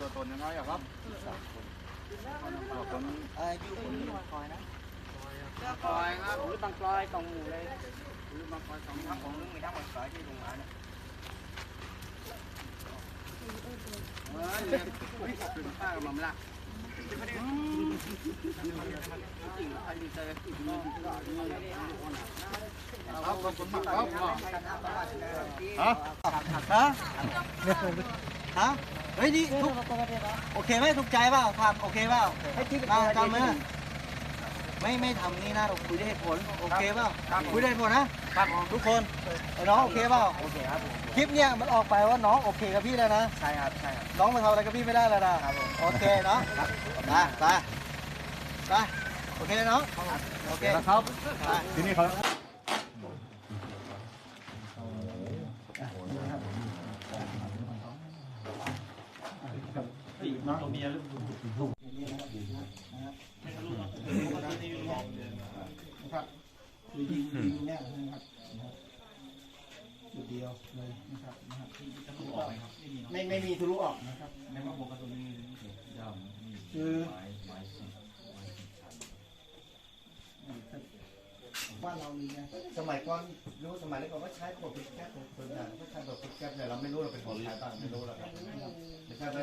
ตัวตนยังไงอะครับคนอายุคนนี้คอยนะคอยครับหรือบางกลอยกองหมู่เลยหรือบางคอยสองทั้งของนึงมีทั้งหมดสายที่โรงงานนะเออเนี่ยวิ่งถึงป้ากับมัมละจริงใครดีใจครับขอบคุณมากครับ ฮะฮะฮะเฮ้ยนี่ทุกโอเคไหมถูกใจเปล่าทำโอเคเปล่ามาทำไหมไม่ไม่ทำนี่นะเราคุยได้เหตุผลโอเคเปล่าคุยได้เหตุผลนะทุกคนน้องโอเคเปล่าโอเคครับผมคลิปเนี่ยมันออกไปว่าน้องโอเคกับพี่แล้วนะใช่ครับใช่ครับน้องมาทำอะไรกับพี่ไม่ได้แล้วนะโอเคเนาะไปไปไปโอเคเนาะโอเคครับ ไปที่นี่เขาคือยิงยิงแน่เลยนะครับจุดเดียวเลยนะครับนะครับไม่ไม่มีทะลุออกนะครับคือบ้านเรามีนะสมัยก่อนรู้สมัยนี้ก่อนว่าใช้ขวดเป็นแก๊สคนคนนั้นก็ใช้แบบเป็นแก๊สแต่เราไม่รู้เราเป็นของใครบ้างไม่รู้แล้วครับไม่ใช่ได้